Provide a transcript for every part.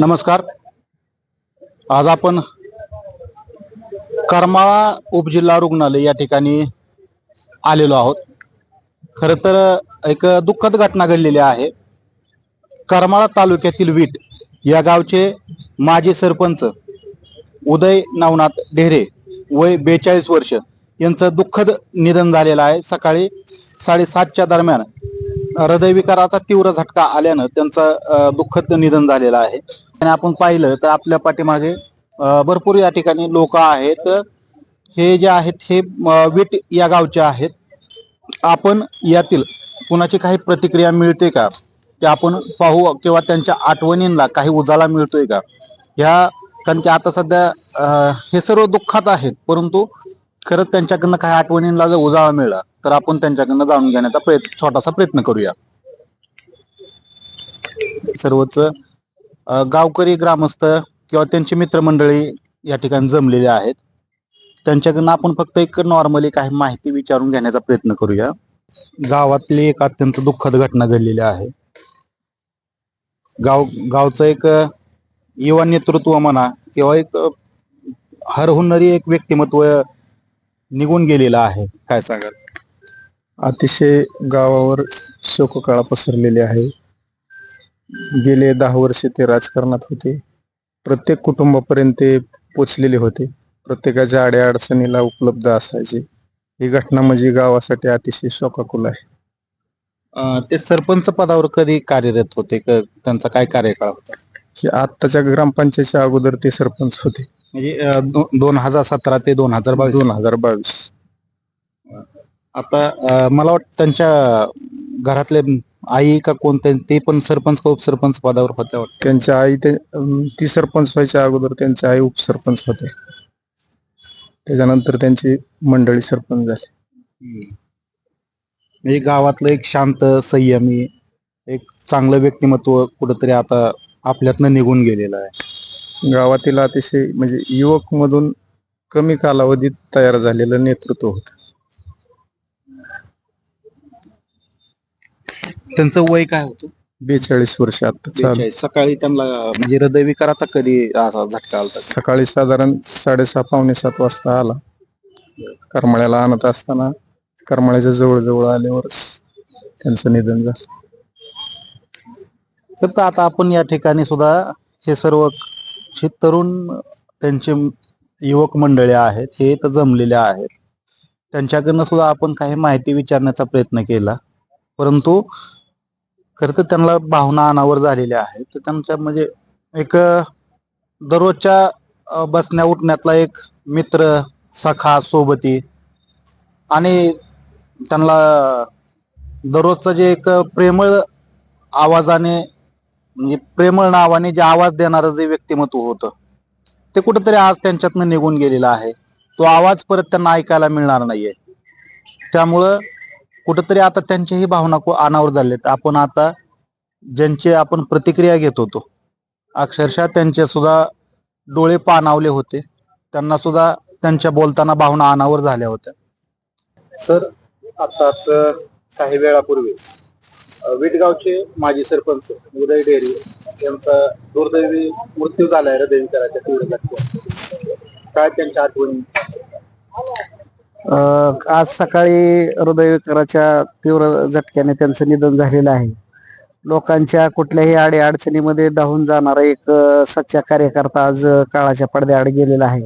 नमस्कार. आज आपण करमाळा उपजिल्हा रुग्णालय या ठिकाणी आलेलो आहोत. खर तर एक दुःखद घटना घडलेली आहे. करमाळा तालुक्यातील वीट या गावचे माजी सरपंच उदय नवनाथ ढेरे वय बेचाळीस वर्ष यांचं दुःखद निधन झालेलं आहे. सकाळी साडेसातच्या दरम्यान हृदयविकाराचा तीव्र झटका आल्यानं त्यांचं दुःखद निधन झालेलं आहे. आणि आपण पाहिलं तर आपल्या पाठीमागे भरपूर या ठिकाणी लोक आहेत. हे जे आहेत हे विट वीट या गावचे आहेत. आपण यातील कुणाची काही प्रतिक्रिया मिळते का? ते आपण पाहू किंवा त्यांच्या आठवणींना काही उजाला मिळतोय का? ह्या कारण की आता सध्या हे सर्व दुःखात आहेत. परंतु खरंच त्यांच्याकडनं काही आठवणींना जर उजाळा मिळाला तर आपण त्यांच्याकडनं जाणून घेण्याचा प्रयत्न छोटासा प्रयत्न करूया. सर्वच गावकरी ग्रामस्थ किंवा त्यांची मित्रमंडळी या ठिकाणी जमलेले आहेत. त्यांच्याकडनं आपण फक्त एक नॉर्मली काही माहिती विचारून घेण्याचा प्रयत्न करूया. गावातली एक अत्यंत दुःखद घटना घडलेली आहे. गाव गावचं एक युवा नेतृत्व म्हणा किंवा एक हरहुन्नरी एक व्यक्तिमत्व निघून गेलेलं आहे. काय सांगाल? अतिशय गावावर शोककळा पसरलेली आहे. गेले दहा वर्ष ते राजकारणात होते. प्रत्येक कुटुंबापर्यंत ते पोचलेले होते. प्रत्येकाच्या आड्या अडचणीला उपलब्ध असायचे. ही घटना म्हणजे गावासाठी अतिशय शोकाकुल आहे. अ, ते सरपंच पदावर कधी कार्यरत होते? क- त्यांचा काय कार्यकाळ होता? की आत्ताच्या ग्रामपंचायतच्या अगोदर ते सरपंच होते. म्हणजे अ, दो- दोन हजार सतरा ते दोन हजार बावीस. दोन हजार बावीस. आता अ, मला वाटतं त्यांच्या घरातले आई का कोणते ते पण सरपंच का उपसरपंच पदावर होत्या वाटतं? त्यांच्या आई ते अं, ती सरपंच व्हायच्या अगोदर त्यांच्या आई उपसरपंच होते. त्याच्यानंतर त्यांची मंडळी सरपंच झाली. म्हणजे गावातलं एक शांत संयमी एक चांगलं व्यक्तिमत्व कुठंतरी आता आपल्यातनं निघून गेलेलं आहे. गावातील अतिशय म्हणजे युवक मधून कमी कालावधीत तयार झालेलं नेतृत्व होत. त्यांचं वय काय होतं? बेचाळीस वर्ष आता चालू. बेचाळीस. सकाळी त्यांना म्हणजे हृदयविकार आता कधी असा झटका आला सकाळी साधारण साडेसहा पावणे सात वाजता आला. करमाळ्याला आणत असताना करमाळ्याच्या जवळ आल्यावरच त्यांचं निधन झालं. तर आता आपण या ठिकाणी सुद्धा हे सर्व जे तरुण त्यांचे युवक मंडळी आहेत हे इथं जमलेले आहेत. त्यांच्याकडनं सुद्धा आपण काही माहिती विचारण्याचा प्रयत्न केला. परंतु खरं तर त्यांना भावना अनावर झालेल्या आहेत. तर त्यांच्या म्हणजे एक दररोजच्या बसण्या उठण्यातला एक मित्र सखा सोबती आणि त्यांना दररोजचं जे एक प्रेमळ आवाजाने म्हणजे प्रेमळ नावाने जे आवाज देणारं जे व्यक्तिमत्व होतं ते कुठंतरी आज त्यांच्यातनं निघून गेलेलं आहे. तो आवाज परत त्यांना ऐकायला मिळणार नाहीये. त्यामुळं कुठंतरी आता त्यांच्याही भावना अनावर झालेत आपण आता ज्यांची आपण प्रतिक्रिया घेत होतो अक्षरशः त्यांचे सुद्धा डोळे पाणावले होते. त्यांना सुद्धा त्यांच्या बोलताना भावना अनावर झाल्या होत्या. सर आताच काही वेळापूर्वी विटगावचे माजी सरपंच उदय डेरी यांचा दुर्दैवी मृत्यू झालाय हृदयविकाराच्या तीव्र काय त्यांच्या आठवणी? आज सकाळी हृदयविकाराच्या तीव्र झटक्याने त्यांचं निधन झालेलं आहे. लोकांच्या कुठल्याही आडे अडचणीमध्ये धावून जाणारा एक सच्चा कार्यकर्ता आज काळाच्या पडद्याआड गेलेला आहे.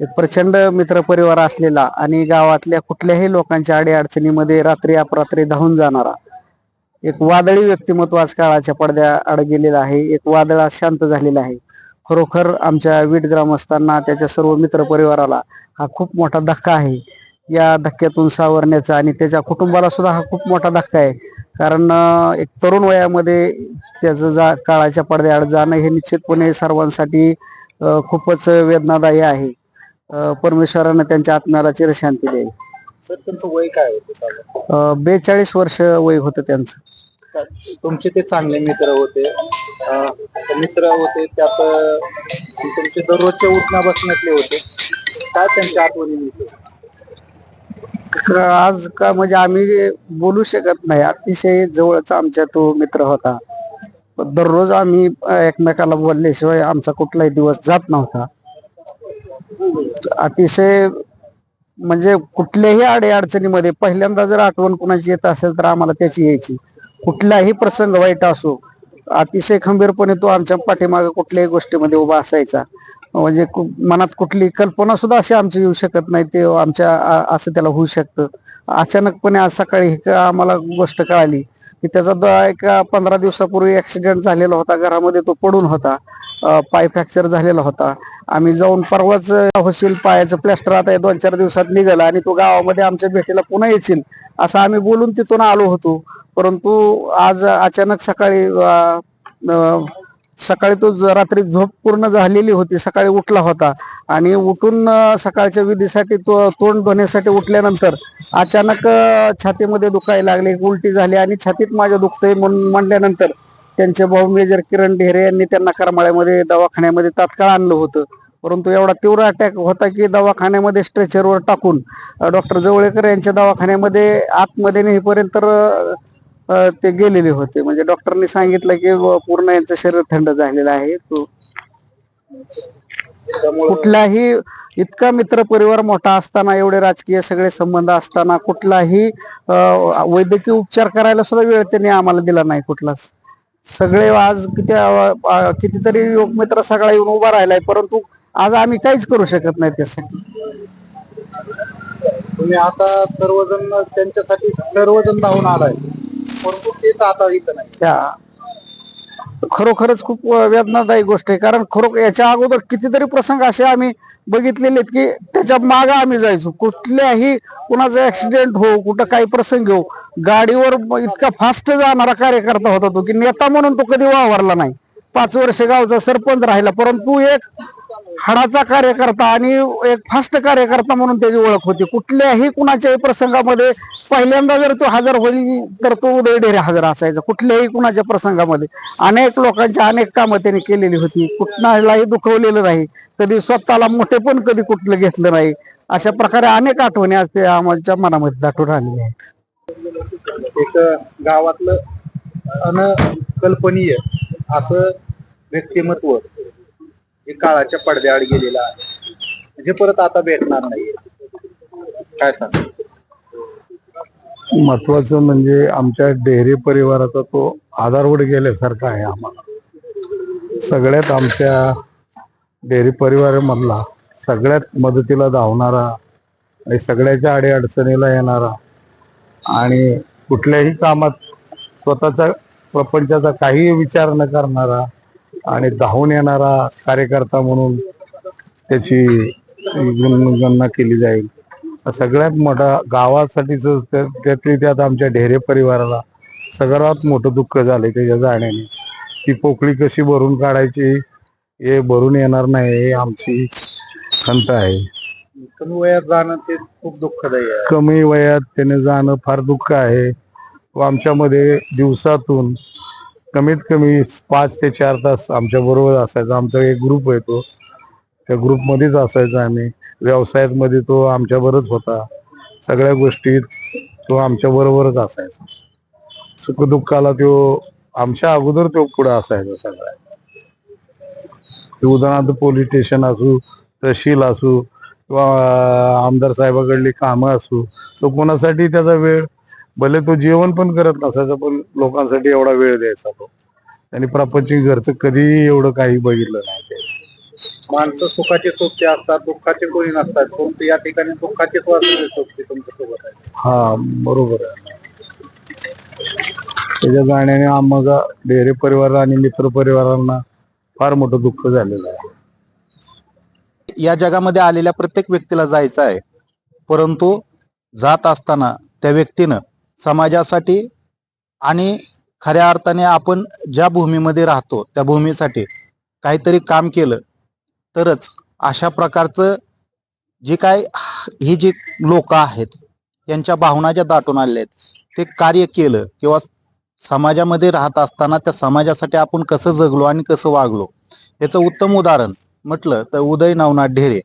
एक प्रचंड मित्रपरिवार असलेला आणि गावातल्या कुठल्याही लोकांच्या आडे अडचणीमध्ये रात्री अपरात्री धावून जाणारा एक वादळी व्यक्तिमत्व आज काळाच्या पडद्याआड गेलेला आहे. एक वादळ शांत झालेला आहे. खरोखर आमच्या वीट ग्रामस्थांना त्याच्या सर्व मित्रपरिवाराला हा खूप मोठा धक्का आहे. या धक्क्यातून सावरण्याचा आणि त्याच्या कुटुंबाला सुद्धा हा खूप मोठा धक्का आहे. कारण एक तरुण वयामध्ये त्याचं जा काळाच्या पडद्याआड जाणं हे निश्चितपणे सर्वांसाठी खूपच वेदनादायी आहे. परमेश्वरानं त्यांच्या आत्म्याला चिरशांती द्यावी. सर त्यांचं वय काय होतं? बेचाळीस वर्ष वय होतं त्यांचं. तुमचे ते चांगले मित्र होते. मित्र होते त्यात तुमचे दररोजचे उठण्या बसण्यातले होते. काय त्यांच्या आठवणी मिळते आज का म्हणजे आम्ही बोलू शकत नाही. अतिशय जवळचा आमच्या तो मित्र होता. दररोज आम्ही एकमेकाला बोलल्याशिवाय आमचा कुठलाही दिवस जात नव्हता. अतिशय म्हणजे कुठल्याही अडे अडचणीमध्ये पहिल्यांदा जर आठवण कुणाची येत असेल तर आम्हाला त्याची यायची. कुठलाही प्रसंग वाईट असो अतिशय खंबीरपणे तो आमच्या पाठीमागे कुठल्याही गोष्टीमध्ये उभा असायचा. म्हणजे कु- मनात कुठली कल्पना सुद्धा अशी आमची येऊ शकत नाही ते आमच्या असं त्याला होऊ शकतं. अचानकपणे आज सकाळी ही आम्हाला गोष्ट कळाली की त्याचा द- एक पंधरा दिवसापूर्वी ऍक्सिडेंट झालेला होता. घरामध्ये तो पडून होता. पाय फ्रॅक्चर झालेला होता. आम्ही जाऊन परवाच होशील पायाचं प्लॅस्टर आता दोन चार दिवसात निघाला आणि तो गावामध्ये आमच्या भेटीला पुन्हा येशील असं आम्ही बोलून तिथून आलो होतो. परंतु आज अचानक सकाळी सकाळी तो रात्री झोप पूर्ण झालेली होती सकाळी उठला होता. आणि उठून सकाळच्या विधीसाठी तो तोंड धुण्यासाठी उठल्यानंतर अचानक छातीमध्ये दुखायला लागले उलटी झाली आणि छातीत माझ्या दुखतंय म्हणून म्हणल्यानंतर त्यांचे भाऊ मेजर किरण ढेरे यांनी त्यांना करमाळ्यामध्ये दवाखान्यामध्ये तात्काळ आणलं होतं. परंतु एवढा तीव्र अटॅक होता की दवाखान्यामध्ये स्ट्रेचरवर टाकून डॉक्टर जवळेकर यांच्या दवाखान्यामध्ये आतमध्ये नेहमीपर्यंत ते गेलेले होते. म्हणजे डॉक्टरनी सांगितलं की पूर्ण यांचं शरीर थंड झालेलं आहे. तो कुठलाही इतका मित्र परिवार मोठा असताना एवढे राजकीय सगळे संबंध असताना कुठलाही वैद्यकीय उपचार करायला सुद्धा वेळ त्यांनी आम्हाला दिला नाही कुठलाच. सगळे आज किती कितीतरी युवक मित्र सगळा येऊन उभा राहिलाय परंतु आज आम्ही काहीच करू शकत नाही त्यासाठी. तुम्ही आता सर्वजण त्यांच्यासाठी सर्वजण धावून आलाय. परंतु तेच आता इथं नाही. त्या. खरोखरच खूप वेदनादायी गोष्ट आहे. कारण खरोखर याच्या अगोदर कितीतरी प्रसंग असे आम्ही बघितलेले आहेत की त्याच्या माग आम्ही जायचो. कुठल्याही कुणाचा ऍक्सिडेंट हो कुठं काही प्रसंग हो गाडीवर इतका फास्ट जाणारा कार्यकर्ता होता तो की नेता म्हणून तो कधी वावरला नाही. पाच वर्ष गावचा सरपंच राहिला परंतु एक हाडाचा कार्यकर्ता आणि एक फास्ट कार्यकर्ता म्हणून त्याची ओळख होती. कुठल्याही कुणाच्याही प्रसंगामध्ये पहिल्यांदा जर तो हजर होईल तर तो उदय हजर असायचा कुठल्याही कुणाच्या प्रसंगामध्ये. अनेक लोकांची अनेक कामं त्यांनी केलेली होती. कुठलाही दुखवलेलं नाही. कधी स्वतःला मोठे पण कधी कुठलं घेतलं नाही. अशा प्रकारे अनेक आठवणी आज ते आमच्या मनामध्ये दाटून आलेल्या आहेत. एक गावातलं अनकल्पनीय असं व्यक्तिमत्व हे काळाच्या पडद्याआड गेलेलं आहे. म्हणजे परत आता भेटणार नाही काय सांग? महत्वाचं म्हणजे आमच्या डेअरी परिवाराचा तो आधारवड गेल्यासारखा आहे आम्हाला. सगळ्यात आमच्या डेअरी परिवारामधला सगळ्यात मदतीला धावणारा आणि सगळ्याच्या अडीअडचणीला येणारा आणि कुठल्याही कामात स्वतःचा प्रपंचाचा काही विचार न करणारा आणि धावून येणारा कार्यकर्ता म्हणून त्याची गण- गणना केली जाईल. सगळ्यात मोठा गावासाठीच त्यातली त्यात आमच्या ढेरे परिवाराला सगळ्यात मोठं दुःख झालंय त्याच्या जाण्याने. ती पोकळी कशी भरून काढायची हे भरून येणार नाही हे आमची खंत आहे. कमी वयात जाणं ते खूप दुःखदायी आहे. कमी वयात त्याने जाणं फार दुःख आहे. व आमच्यामध्ये दिवसातून कमीत कमी पाच ते चार तास आमच्या बरोबर असायचा. आमचा एक ग्रुप आहे तो त्या ग्रुपमध्येच असायचा आम्ही. व्यवसायामध्ये तो आमच्या होता. सगळ्या गोष्टीत तो आमच्या बरोबरच असायचा. सुखदुःखाला तो आमच्या अगोदर तो पुढे असायचा सगळ्या. उदाहरणार्थ पोलीस स्टेशन असू तहसील असू किंवा आमदार साहेबाकडली कामं असू तो कोणासाठी त्याचा वेळ? भले तो जेवण पण करत नसायचा पण लोकांसाठी एवढा वेळ द्यायचा तो. आणि प्रापंचिक घरचं कधी एवढं काही बघितलं नाही ते. माणसं सुखाचे सोबते असतात दुःखाचे कोणी नसतात. परंतु या ठिकाणी दुःखाचेच वाचले सोबते तुमच्यासोबत आहे. हा बरोबर आहे. त्याच्या जाण्याने आम्हाला डेअरी परिवार आणि मित्र परिवारांना फार मोठं दुःख झालेलं आहे. या जगामध्ये आलेल्या प्रत्येक व्यक्तीला जायचं आहे. परंतु जात असताना त्या व्यक्तीनं समाजासाठी आणि खऱ्या अर्थाने आपण ज्या भूमीमध्ये राहतो त्या भूमीसाठी काहीतरी काम केलं तरच अशा प्रकारचं जे काय ही जी लोक आहेत यांच्या भावना ज्या दाटून आलेल्या आहेत ते कार्य केलं किंवा समाजामध्ये राहत असताना त्या समाजासाठी आपण कसं जगलो आणि कसं वागलो याचं उत्तम उदाहरण म्हटलं तर उदय नवनाथ ढेरे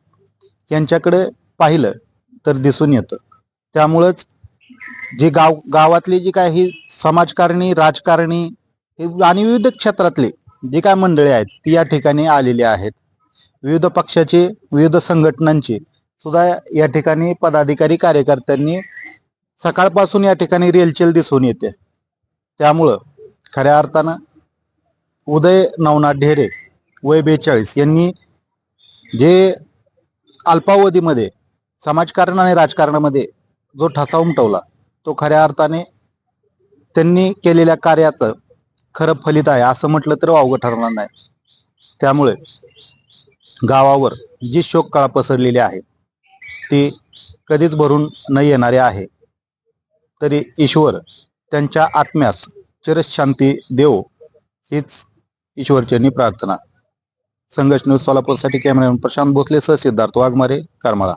यांच्याकडे पाहिलं तर दिसून येतं. त्यामुळंच जे गाव गावातली जी काही समाजकारणी राजकारणी हे आणि विविध क्षेत्रातले जे काय मंडळी आहेत ती या ठिकाणी आलेली आहेत. विविध पक्षाचे विविध संघटनांचे सुद्धा या ठिकाणी पदाधिकारी कार्यकर्त्यांनी सकाळपासून या ठिकाणी रेलचेल दिसून येते. त्यामुळं खऱ्या अर्थानं उदय नवनाथ ढेरे वय बेचाळीस यांनी जे अल्पावधीमध्ये समाजकारण आणि राजकारणामध्ये जो ठसा उमटवला तो खऱ्या अर्थाने त्यांनी केलेल्या कार्याचं खरं फलित आहे. असं म्हटलं तर वावगं ठरणार नाही. त्यामुळे गावावर जी शोककळा पसरलेली आहे ती कधीच भरून न येणारी आहे. तरी ईश्वर त्यांच्या आत्म्यास चिरशांती देव हीच ईश्वरचरणी प्रार्थना. संघर्ष न्यूज सोलापूरसाठी कॅमेरामॅन प्रशांत भोसले सह सिद्धार्थ वाघमारे करमाळा.